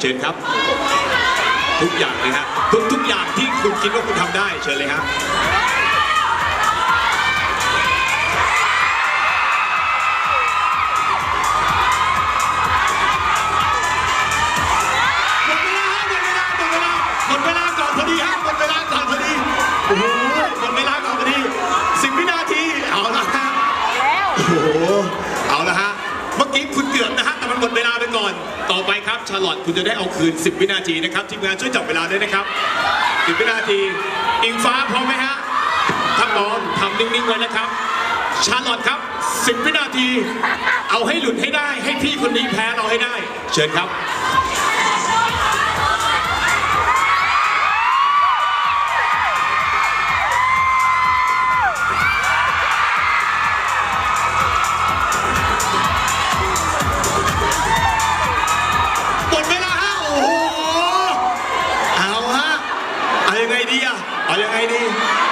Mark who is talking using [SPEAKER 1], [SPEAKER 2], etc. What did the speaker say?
[SPEAKER 1] เชิญครับ ทุกอย่างเลยฮะทุกทุกอย่างที่คุณคิดว่าคุณทำได้เชิญเลยครับหมดเวลาฮะหมดเวลาหมดเวลาหมดเวลาก่อนพอดีฮะหมดเวลาก่อนพอดีโอ้โหหมดเวลาก่อนพอดีสิบวินาทีเอาละฮะโอ้โหเอาละฮะเมื่อกี้คุณเกือบ ครับ ชาร์ลอตคุณจะได้เอาคืน 10 วินาทีนะครับทีมงานช่วยจับเวลาด้วยนะครับ 10 วินาที อิงฟ้าพร้อมไหมฮะถ้าพร้อมทำนิ่งๆไว้นะครับ ชาร์ลอตครับ 10 วินาที เอาให้หลุดให้ได้ ให้พี่คนนี้แพ้เราให้ได้ เชิญครับ ยังไงดีอะเอายังไงดีเอายังไงดี